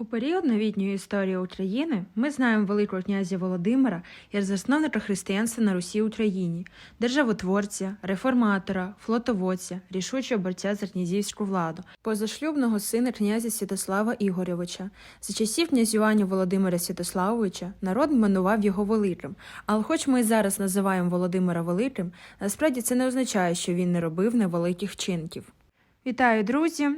У період новітньої історії України ми знаємо великого князя Володимира як засновника християнства на Русі Україні, державотворця, реформатора, флотоводця, рішучого борця за князівську владу, позашлюбного сина князя Святослава Ігорьовича. За часів князювання Володимира Святославовича народ манував його великим. Але хоч ми і зараз називаємо Володимира Великим, насправді це не означає, що він не робив невеликих вчинків. Вітаю, друзі!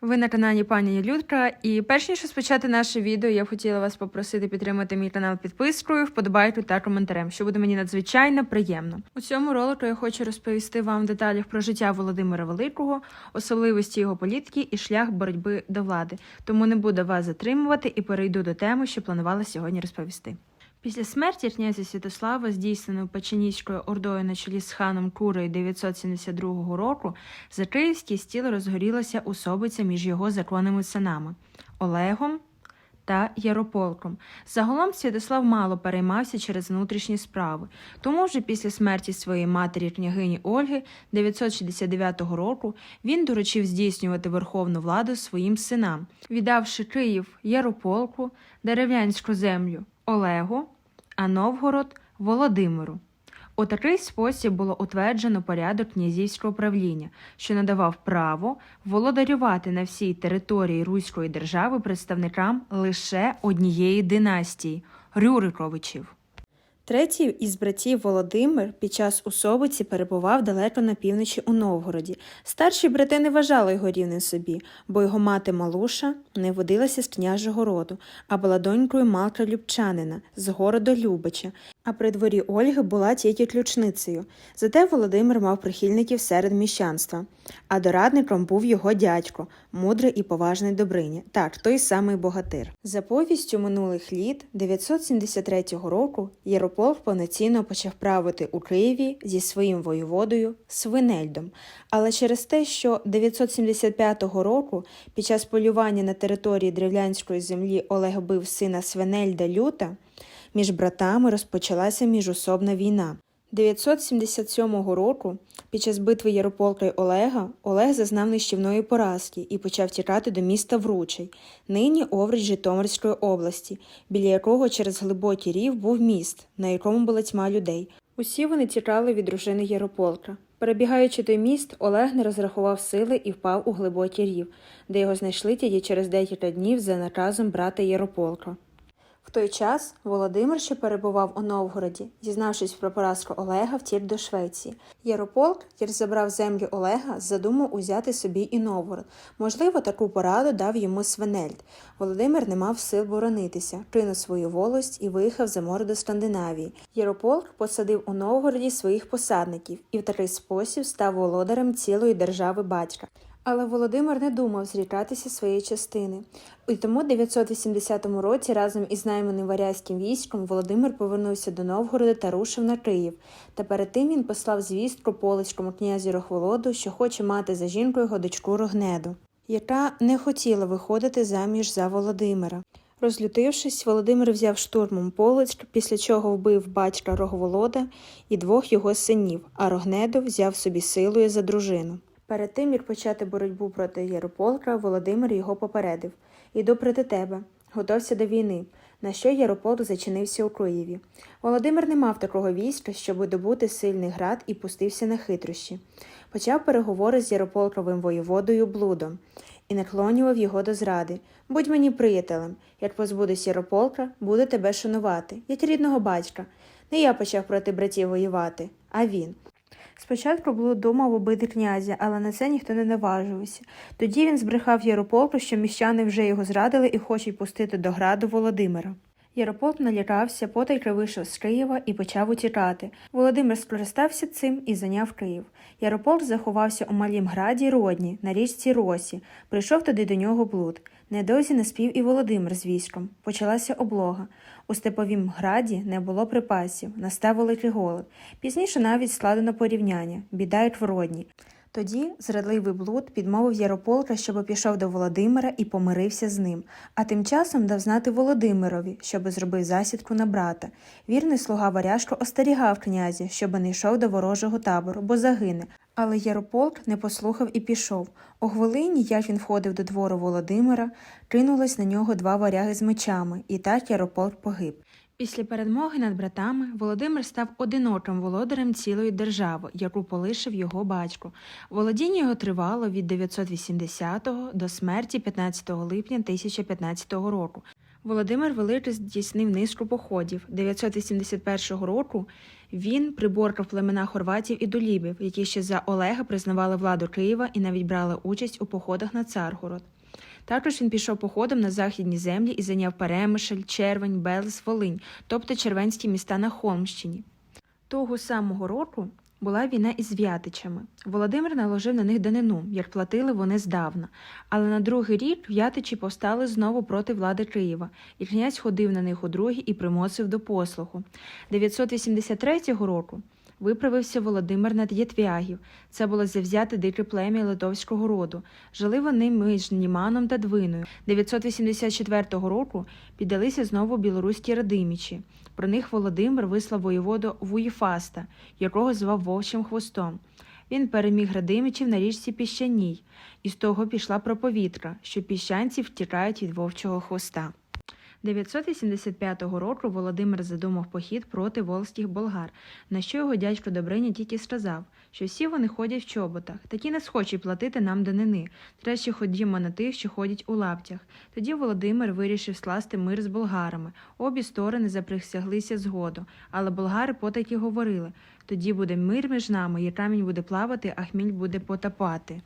Ви на каналі пані Людка, і перш ніж розпочати наше відео, я б хотіла вас попросити підтримати мій канал підпискою, вподобайкою та коментарем, що буде мені надзвичайно приємно. У цьому ролику я хочу розповісти вам в деталях про життя Володимира Великого, особливості його політики і шлях боротьби до влади. Тому не буду вас затримувати і перейду до теми, що планувала сьогодні розповісти. Після смерті князя Святослава, здійсненої Печеніською ордою на чолі з ханом Курою 972 року, за київський стіл розгорілася особиця між його законними синами Олегом та Ярополком. Загалом Святослав мало переймався через внутрішні справи. Тому вже після смерті своєї матері княгині Ольги 969 року він доручив здійснювати верховну владу своїм синам, віддавши Київ Ярополку, дерев'янську землю Олегу, а Новгород Володимиру. У такий спосіб було утверджено порядок князівського правління, що надавав право володарювати на всій території Руської держави представникам лише однієї династії Рюриковичів. Третій із братів Володимир під час усобиці перебував далеко на півночі у Новгороді. Старші брати не вважали його рівним собі, бо його мати Малуша не водилася з княжого роду, а була донькою Малка Любчанина з города Любича, а при дворі Ольги була тільки ключницею. Зате Володимир мав прихильників серед міщанства, а дорадником був його дядько, мудрий і поважний Добриня, так, той самий богатир. За повістю минулих літ 973 року Єрополк повноцінно почав правити у Києві зі своїм воєводою Свинельдом. Але через те, що 975 року під час полювання на території древлянської землі Олег бив сина Свинельда Люта, між братами розпочалася міжособна війна. 977 року, під час битви Ярополка й Олега, Олег зазнав нищівної поразки і почав тікати до міста Вручий, нині Оврич Житомирської області, біля якого через глибокий рів був міст, на якому була тьма людей. Усі вони тікали від дружини Ярополка. Перебігаючи той міст, Олег не розрахував сили і впав у глибокий рів, де його знайшли тільки через декілька днів за наказом брата Ярополка. В той час Володимир, що перебував у Новгороді, дізнавшись про поразку Олега, втік до Швеції. Ярополк, забрав землю Олега, задумав узяти собі і Новгород. Можливо, таку пораду дав йому Свенельд. Володимир не мав сил боронитися, кинув свою волость і виїхав за море до Скандинавії. Ярополк посадив у Новгороді своїх посадників і в такий спосіб став володарем цілої держави батька. Але Володимир не думав зрікатися своєї частини. І тому в 980 році разом із найманим варязьким військом Володимир повернувся до Новгорода та рушив на Київ. Та перед тим він послав звістку полицькому князю Рохволоду, що хоче мати за жінкою його дочку Рогнеду, яка не хотіла виходити заміж за Володимира. Розлютившись, Володимир взяв штурмом Полоцьк, після чого вбив батька Рогволода і двох його синів, а Рогнеду взяв собі силою за дружину. Перед тим, як почати боротьбу проти Ярополка, Володимир його попередив Іду проти тебе, готовся до війни, на що Ярополк зачинився у Києві. Володимир не мав такого війська, щоб добути сильний град і пустився на хитрощі. Почав переговори з Ярополковим воєводою Блудом і наклонював його до зради. Будь мені приятелем, як позбудусь Ярополка, буду тебе шанувати, як рідного батька. Не я почав проти братів воювати, а він. Спочатку було думав убити князя, але на це ніхто не наважувався. Тоді він збрехав Ярополку, що міщани вже його зрадили і хочуть пустити до граду Володимира. Ярополк налякався, потайки вийшов з Києва і почав утікати. Володимир скористався цим і зайняв Київ. Ярополк заховався у малім граді Родні на річці Росі. Прийшов туди до нього блуд. Недовзі наспів і Володимир з військом. Почалася облога. У степовім граді не було припасів, настав великий голод. Пізніше навіть складено порівняння бідають в Родні. Тоді зрадливий блуд підмовив Ярополка, щоб пішов до Володимира і помирився з ним, а тим часом дав знати Володимирові, щоб зробив засідку на брата. Вірний слуга Варяшко остерігав князя, щоб не йшов до ворожого табору, бо загине. Але Ярополк не послухав і пішов. У хвилині, як він входив до двору Володимира, кинулись на нього два варяги з мечами, і так Ярополк погиб. Після перемоги над братами Володимир став одиноким володарем цілої держави, яку полишив його батько. Володіння його тривало від 980 до смерті 15 липня 1015 року. Володимир Великий здійснив низку походів. 981 року він приборкав племена хорватів і долібів, які ще за Олега признавали владу Києва і навіть брали участь у походах на Царгород. Також він пішов походом на західні землі і зайняв Перемишль, Червень, Белес, Волинь, тобто червенські міста на Холмщині. Того самого року була війна із В'ятичами. Володимир наложив на них данину, як платили вони здавна. Але на другий рік В'ятичі повстали знову проти влади Києва, і князь ходив на них у другі і примусив до послуху. 983 року виправився Володимир над Єтвягів. Це було завзяте дике плем'я литовського роду. Жили вони між Німаном та Двиною. 984 року піддалися знову білоруські радимічі. Про них Володимир вислав воєводу Вуєфаста, якого звав Вовчим Хвостом. Він переміг радимичів на річці Піщаній, і з того пішла проповідка, що піщанці втікають від вовчого хвоста. 975 року Володимир задумав похід проти волзьких болгар, на що його дядько Добриня тільки сказав, що всі вони ходять в чоботах, такі не схочуть платити нам данини, краще ходімо на тих, що ходять у лаптях. Тоді Володимир вирішив скласти мир з болгарами. Обі сторони заприсяглися згоду, але болгари потаки говорили тоді буде мир між нами, і камінь буде плавати, а хміль буде потапати.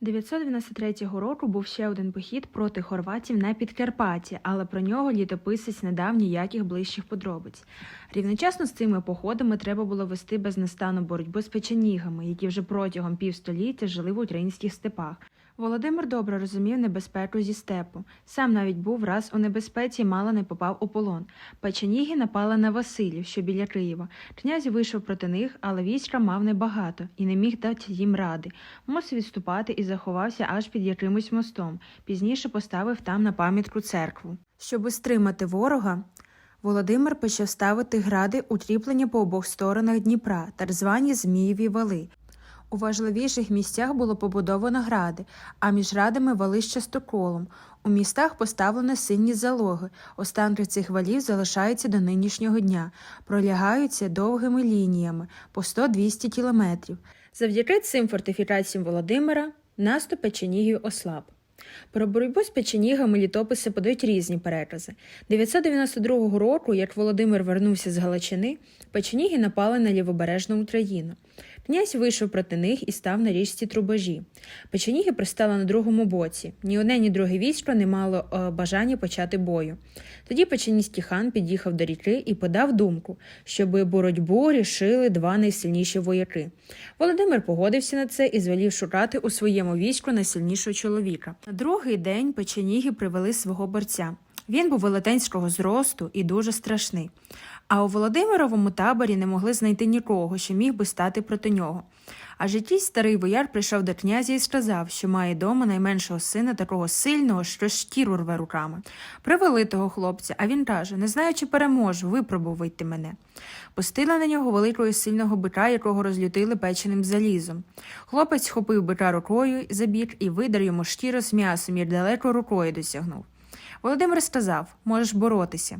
993 року був ще один похід проти хорватів на Підкарпатті, але про нього літописець не дав ніяких ближчих подробиць. Рівночасно з цими походами треба було вести безнастанну боротьбу з печенігами, які вже протягом півстоліття жили в українських степах. Володимир добре розумів небезпеку зі степу. Сам навіть був раз у небезпеці і мало не попав у полон. Печеніги напали на Василів, що біля Києва. Князь вийшов проти них, але війська мав небагато і не міг дати їм ради. Мусив відступати і заховався аж під якимось мостом. Пізніше поставив там на пам'ятку церкву. Щоби стримати ворога, Володимир почав ставити гради укріплення по обох сторонах Дніпра, так звані Змієві вали. У важливіших місцях було побудовано гради, а між радами вали з частоколом. У містах поставлено сильні залоги. Останки цих валів залишаються до нинішнього дня, пролягаються довгими лініями по 100-200 кілометрів. Завдяки цим фортифікаціям Володимира наступ печенігів ослаб. Про боротьбу з печенігами літописи подають різні перекази. 992 року, як Володимир вернувся з Галичини, печеніги напали на лівобережну Україну. Князь вийшов проти них і став на річці Трубажі. Печеніги пристали на другому боці. Ні одне, ні друге військо не мало е, бажання почати бою. Тоді печеніський хан під'їхав до ріки і подав думку, щоб боротьбу рішили два найсильніші вояки. Володимир погодився на це і звелів шукати у своєму війську найсильнішого чоловіка. На другий день печеніги привели свого борця. Він був велетенського зросту і дуже страшний. А у Володимировому таборі не могли знайти нікого, що міг би стати проти нього. Аж якийсь старий бояр прийшов до князя і сказав, що має дома найменшого сина такого сильного, що шкіру рве руками. Привели того хлопця, а він каже: не знаю, чи переможу, випробуйте мене. Пустили на нього великого сильного бика, якого розлютили печеним залізом. Хлопець схопив бика рукою за бік і видар йому шкіру з м'ясом, як далеко рукою досягнув. Володимир сказав: можеш боротися.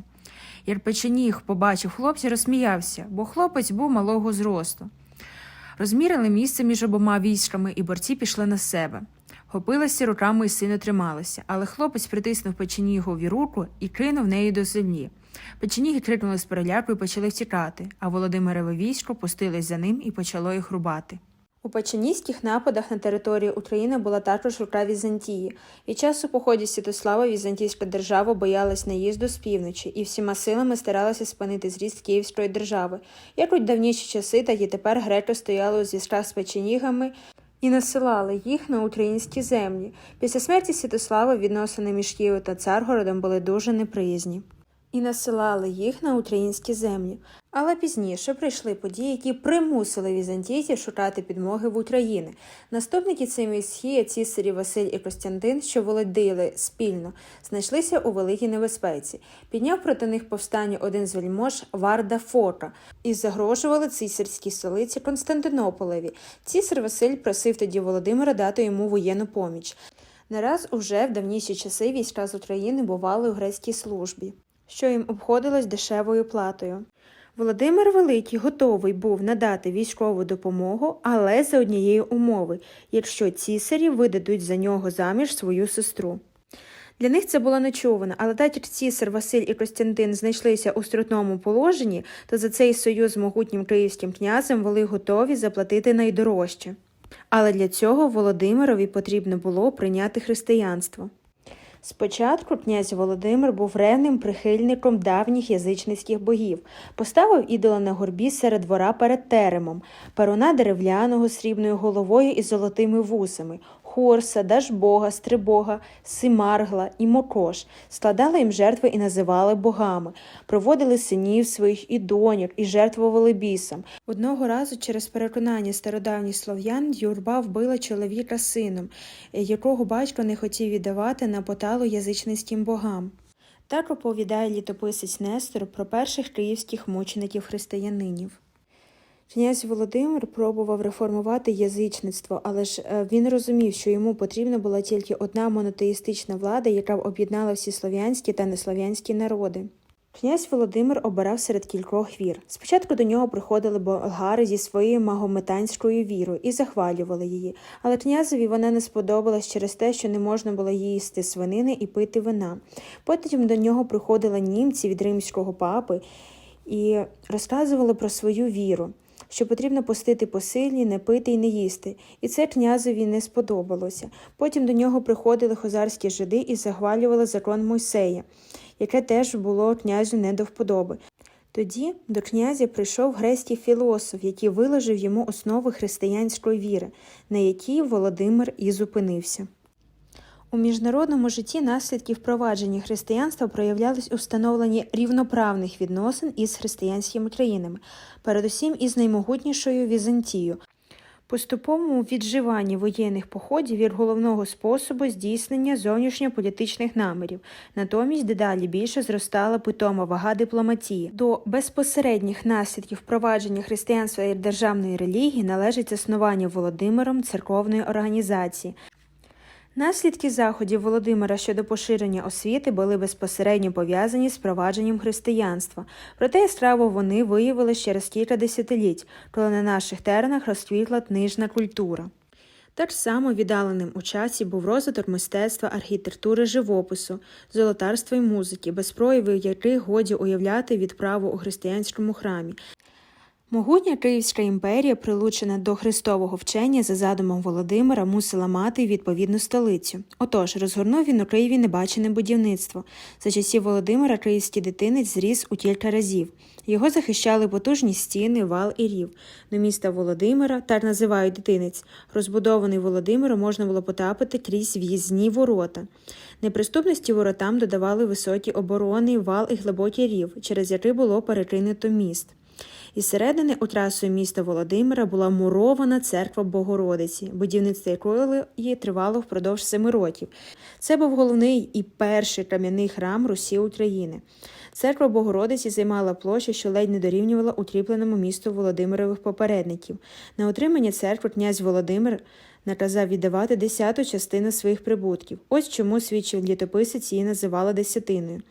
Як печеніг побачив хлопця, розсміявся, бо хлопець був малого зросту. Розмірили місце між обома військами, і борці пішли на себе. Хопилися руками і сильно трималися, але хлопець притиснув печенігові руку і кинув неї до землі. Печеніги крикнули з переляку і почали втікати, а Володимирове військо пустилось за ним і почало їх рубати. У печеніських нападах на територію України була також рука Візантії. Від часу походів Святослава Візантійська держава боялась наїзду з півночі і всіма силами старалася спинити зріст Київської держави. Як у давніші часи, так і тепер греки стояли у зв'язках з печенігами і насилали їх на українські землі. Після смерті Святослава відносини між Києвом та Царгородом були дуже неприязні. І насилали їх на українські землі. Але пізніше прийшли події, які примусили візантійців шукати підмоги в Україні. Наступники цієї схії цісарі Василь і Костянтин, що володіли спільно, знайшлися у великій небезпеці. Підняв проти них повстання один з вельмож Варда Фота і загрожували цісарській столиці Константинополеві. Цісар Василь просив тоді Володимира дати йому воєнну поміч. Не раз уже в давніші часи війська з України бували у грецькій службі, що їм обходилось дешевою платою. Володимир Великий готовий був надати військову допомогу, але за однієї умови, якщо цісарі видадуть за нього заміж свою сестру. Для них це було нечувано, але так як цісар Василь і Костянтин знайшлися у струтному положенні, то за цей союз з могутнім київським князем були готові заплатити найдорожче. Але для цього Володимирові потрібно було прийняти християнство. Спочатку князь Володимир був ревним прихильником давніх язичницьких богів, поставив ідола на горбі серед двора перед теремом, перуна деревляного срібною головою і золотими вусами, Хорса, Дажбога, Стрибога, Симаргла і Мокош, складали їм жертви і називали богами, проводили синів своїх і доньок, і жертвували бісам. Одного разу через переконання стародавніх слов'ян юрба вбила чоловіка сином, якого батько не хотів віддавати на поталу язичницьким богам. Так оповідає літописець Нестор про перших київських мучеників християнинів. Князь Володимир пробував реформувати язичництво, але ж е, він розумів, що йому потрібна була тільки одна монотеїстична влада, яка б об'єднала всі слов'янські та неслов'янські народи. Князь Володимир обирав серед кількох вір. Спочатку до нього приходили болгари зі своєю магометанською вірою і захвалювали її, але князеві вона не сподобалась через те, що не можна було їсти свинини і пити вина. Потім до нього приходили німці від римського папи і розказували про свою віру що потрібно постити посильні, не пити і не їсти, і це князеві не сподобалося. Потім до нього приходили хозарські жиди і захвалювали закон Мойсея, яке теж було князю не до вподоби. Тоді до князя прийшов грецький філософ, який виложив йому основи християнської віри, на якій Володимир і зупинився. У міжнародному житті наслідки впровадження християнства проявлялись у встановленні рівноправних відносин із християнськими країнами, передусім із наймогутнішою Візантією, поступовому відживанні воєнних походів від головного способу здійснення зовнішньополітичних намірів, натомість дедалі більше зростала питома вага дипломатії. До безпосередніх наслідків впровадження християнства і державної релігії належить заснування Володимиром церковної організації. Наслідки заходів Володимира щодо поширення освіти були безпосередньо пов'язані з впровадженням християнства, проте яскраво вони виявилися через кілька десятиліть, коли на наших теренах розквітла книжна культура. Так само віддаленим у часі був розвиток мистецтва, архітектури, живопису, золотарства й музики, без проявів яких годі уявляти відправу у християнському храмі, Могутня Київська імперія, прилучена до Христового вчення за задумом Володимира, мусила мати відповідну столицю. Отож, розгорнув він у Києві небачене будівництво. За часів Володимира київський дитинець зріс у кілька разів. Його захищали потужні стіни, вал і рів. До міста Володимира, так називають дитинець, розбудований Володимиром можна було потрапити крізь в'їзні ворота. Неприступності воротам додавали високі оборони, вал і глибокий рів, через який було перекинуто міст. Із середини у трасою міста Володимира була мурована церква Богородиці, будівництво якої тривало впродовж семи років. Це був головний і перший кам'яний храм Русі України. Церква Богородиці займала площу, що ледь не дорівнювала укріпленому місту Володимирових попередників. На отримання церкви князь Володимир наказав віддавати десяту частину своїх прибутків. Ось чому свідчив літописець її називала десятиною.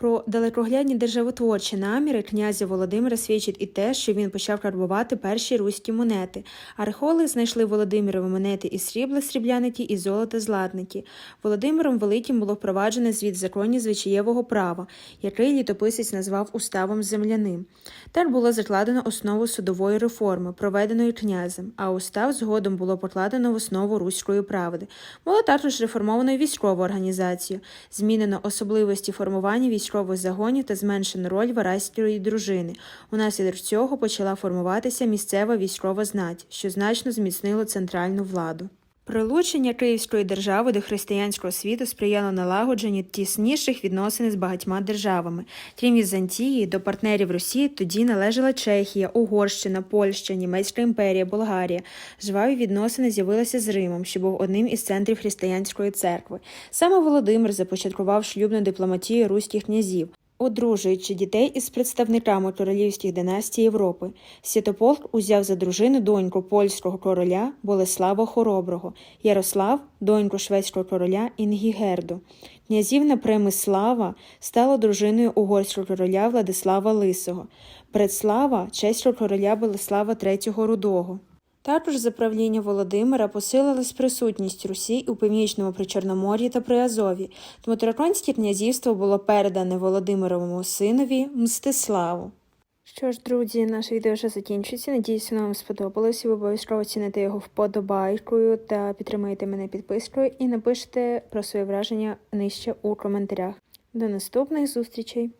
Про далекоглядні державотворчі наміри князя Володимира свідчить і те, що він почав карбувати перші руські монети. Археологи знайшли Володимирові монети із срібла срібляниті і золота златниті. Володимиром Великим було впроваджене звід законів звичаєвого права, який літописець назвав уставом земляним. Так було закладено основу судової реформи, проведеної князем, а устав згодом було покладено в основу руської правди. Було також реформовано військову організацію, змінено особливості формування військової військових загонів та зменшену роль варайської дружини. Унаслідок цього почала формуватися місцева військова знать, що значно зміцнило центральну владу. Прилучення Київської держави до християнського світу сприяло налагодженню тісніших відносин з багатьма державами. Крім Візантії, до партнерів Росії тоді належала Чехія, Угорщина, Польща, Німецька імперія, Болгарія. Жваві відносини з'явилися з Римом, що був одним із центрів християнської церкви. Саме Володимир започаткував шлюбну дипломатію руських князів. Одружуючи дітей із представниками королівських династій Європи, Святополк узяв за дружину доньку польського короля Болеслава Хороброго, Ярослав доньку шведського короля Інгігерду. Князівна Премислава стала дружиною угорського короля Владислава Лисого, Предслава чеського короля Болеслава III Рудого. Також за правління Володимира посилилась присутність Русі у північному Причорномор'ї та Приазові, тому Тараконське князівство було передане Володимировому синові Мстиславу. Що ж, друзі, наше відео вже закінчується. Надіюсь, воно вам сподобалось. Ви обов'язково оціните його вподобайкою та підтримайте мене підпискою і напишите про своє враження нижче у коментарях. До наступних зустрічей!